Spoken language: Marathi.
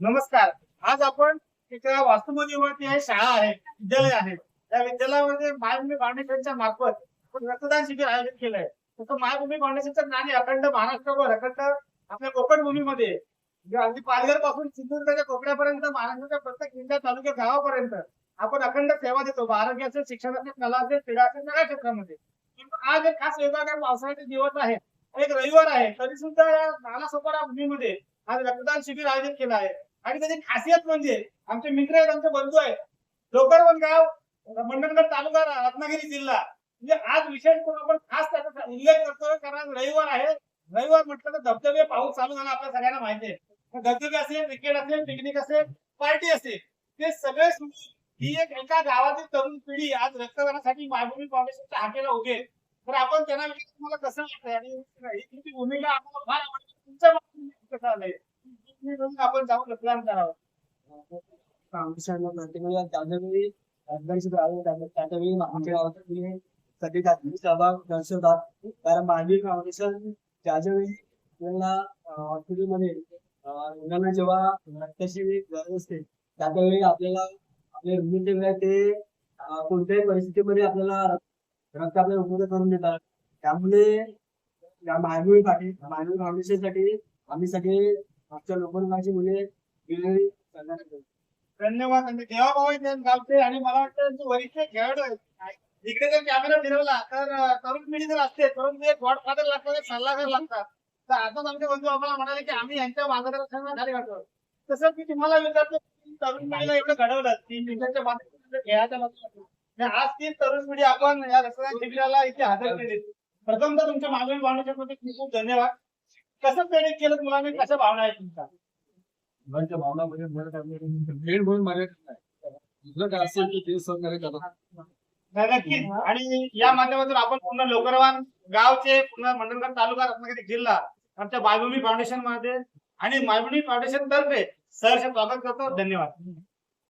नमस्कार. आज आपण एका वास्तुमोदीवरती आहे शाळा आहे विद्यालय आहे. त्या विद्यालयामध्ये मायभूमी फाउंडेशनच्या मार्फत रक्तदान शिबिर आयोजित केलंय तसं मायभूमी फाउंडेशनचं नाणे अखंड महाराष्ट्रभर अखंड आपल्या कोकण भूमीमध्ये म्हणजे अगदी पालघरपासून सिंधुदुर्गाच्या कोकणापर्यंत महाराष्ट्राच्या प्रत्येक जिल्ह्या तालुक्या गावापर्यंत आपण अखंड सेवा देतो. आरोग्य असेल शिक्षण असेल कला असेल क्रीडा असेल सगळ्या क्षेत्रामध्ये. आज एक खास विभाग आहे पावसाळ्याचे दिवस आहे एक रविवार आहे तरी सुद्धा या नालासोपारा भूमीमध्ये आज रक्तदान शिबिर आयोजित केलं आहे. आणि त्याची खासियत म्हणजे आमचे मित्र आहेत आमचे बंधू आहेत. लोकरवन गाव मंडणगड तालुका रत्नागिरी जिल्हा. म्हणजे आज विशेष करून आपण खास त्याचा उल्लेख करतोय कारण रविवार आहे. रविवार म्हटलं तर धबधबे पाऊस चालू झाला आपल्या सगळ्यांना माहिती आहे. धबधबे असेल क्रिकेट असेल पिकनिक असेल पार्टी असेल ते सगळे ही एक एका गावातील तरुण पिढी आज रक्तदानासाठी मायभूमी फाउंडेशनच्या हाकेला उभे तर आपण त्यांना तुम्हाला कसं वाटतंय? आणि ही भूमिका आम्हाला फार आवडते तुमच्या कसं आलंय? आपण जाऊन रक्तदान करावं. फाउंडेशनला प्रतिक्रिया त्यावेळी अध्यक्ष आमच्या गावात सहभाग दर्शवतात. कारण मानवी फाउंडेशन ज्यावेळी आपल्याला हॉस्पिटलमध्ये जेव्हा रक्ताची गरज असते त्यावेळी आपल्याला आपले रुग्ण जे ते कोणत्याही परिस्थितीमध्ये आपल्याला रक्त आपल्याला उपलब्ध करून देतात. त्यामुळे या मानवी साठी मानवी फाउंडेशनसाठी आम्ही सगळे आमच्या लोकमुलाची मुले वेगवेगळी धन्यवाद आणि देवा भाऊ आहेत या आणि मला वाटतं वरिष्ठ खेळाडू आहेत इकडे जर कॅमेरा फिरवला तर तरुण पिढी जर असते तरुण पिढी गॉड फादर लागतात सल्लागार लागतात तर आताच आमचे बंधू आम्हाला म्हणाले की आम्ही यांच्या मार्गदर्शनाखाली वाटतो. तसं मी तुम्हाला विचारतो तरुण पिढीला एवढं घडवलं तीन दिवसाच्या माध्यमातून खेळाच्या माध्यमातून आज ती तरुण पिढी आपण या रक्तदान शिबिराला इथे हजर केली प्रथमतः तुमच्या मागणी फाउंडेशनमध्ये खूप खूप धन्यवाद. कसं प्रेरित केलं मुलांनी कशा भावना आहेत तुमच्या? मुलांच्या भावना म्हणजे करणे भेट म्हणून नाही. दुसरं काय असेल की ते सहकार्य करतात नक्कीच. आणि या माध्यमातून आपण पूर्ण लोकरवान गावचे पूर्ण मंडणगड तालुका रत्नागिरी जिल्हा आमच्या मायभूमी फाउंडेशनमध्ये आणि मायभूमी फाउंडेशन तर्फे सहर्ष स्वागत करतो. धन्यवाद.